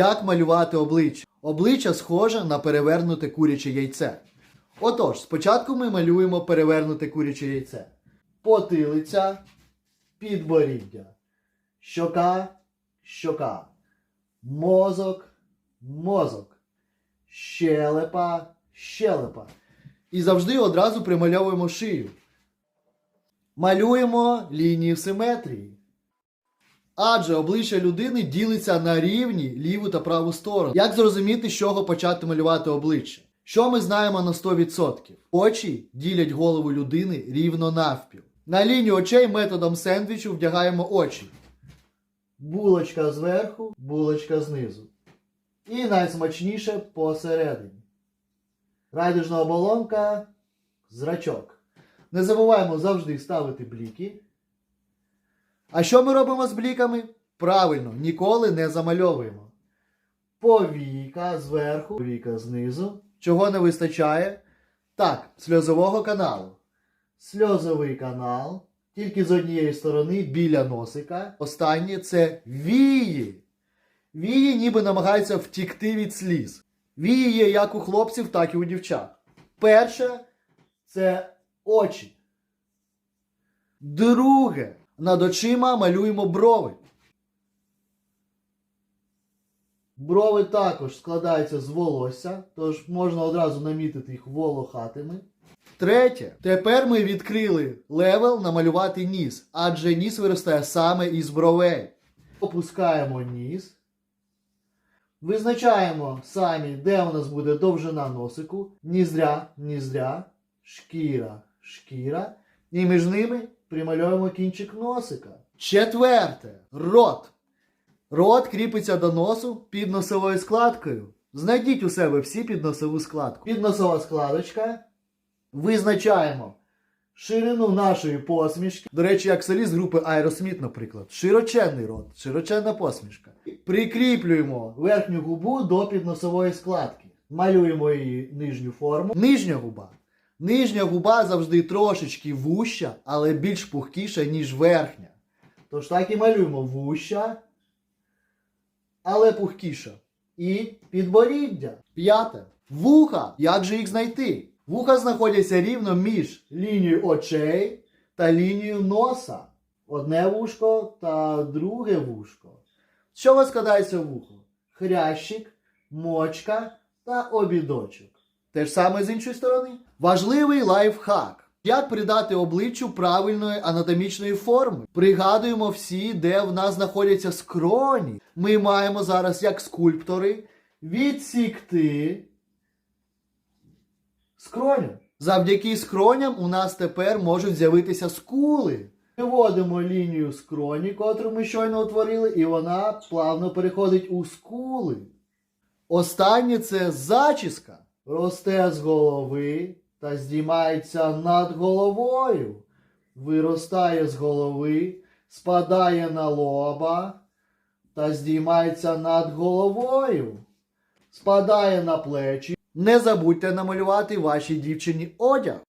Як малювати обличчя? Обличчя схоже на перевернуте куряче яйце. Отож, спочатку ми малюємо перевернуте куряче яйце. Потилиця, підборіддя, щока, щока, мозок, мозок, щелепа, щелепа. І завжди одразу примальовуємо шию. Малюємо лінію симетрії. Адже обличчя людини ділиться на рівні ліву та праву сторону. Як зрозуміти, з чого почати малювати обличчя? Що ми знаємо на 100%? Очі ділять голову людини рівно навпіл. На лінію очей методом сендвічу вдягаємо очі. Булочка зверху, булочка знизу. І найсмачніше посередині. Райдужна оболонка, зрачок. Не забуваємо завжди ставити бліки. А що ми робимо з бліками? Правильно, ніколи не замальовуємо. Повіка зверху, повіка знизу. Чого не вистачає? Так, сльозового каналу. Сльозовий канал. Тільки з однієї сторони біля носика. Останнє це вії. Вії ніби намагаються втікти від сліз. Вії є як у хлопців, так і у дівчат. Перше це очі. Друге. Над очима малюємо брови. Брови також складаються з волосся, тож можна одразу намітити їх волохатими. Третє. Тепер ми відкрили левел намалювати ніс, адже ніс виростає саме із бровей. Опускаємо ніс. Визначаємо самі, де у нас буде довжина носику, ніздря, ніздря, шкіра, шкіра. І між ними примальовуємо кінчик носика. Четверте. Рот. Рот кріпиться до носу під носовою складкою. Знайдіть у себе всі підносову складку. Підносова складочка. Визначаємо ширину нашої посмішки. До речі, як соліст групи Aerosmith, наприклад. Широченний рот, широченна посмішка. Прикріплюємо верхню губу до підносової складки. Малюємо її нижню форму. Нижня губа. Нижня губа завжди трошечки вуща, але більш пухкіша, ніж верхня. Тож так і малюємо вуща, але пухкіша. І підборіддя. П'яте. Вуха. Як же їх знайти? Вуха знаходяться рівно між лінією очей та лінією носа. Одне вушко та друге вушко. З чого складається вухо? Хрящик, мочка та обідочок. Те ж саме з іншої сторони. Важливий лайфхак. Як придати обличчю правильної анатомічної форми? Пригадуємо всі, де в нас знаходяться скроні. Ми маємо зараз, як скульптори, відсікти скроню. Завдяки скроням у нас тепер можуть з'явитися скули. Виводимо лінію скроні, котру ми щойно утворили, і вона плавно переходить у скули. Останнє це зачіска. Росте з голови та здіймається над головою. Виростає з голови, спадає на лоба та здіймається над головою. Спадає на плечі. Не забудьте намалювати вашій дівчині одяг.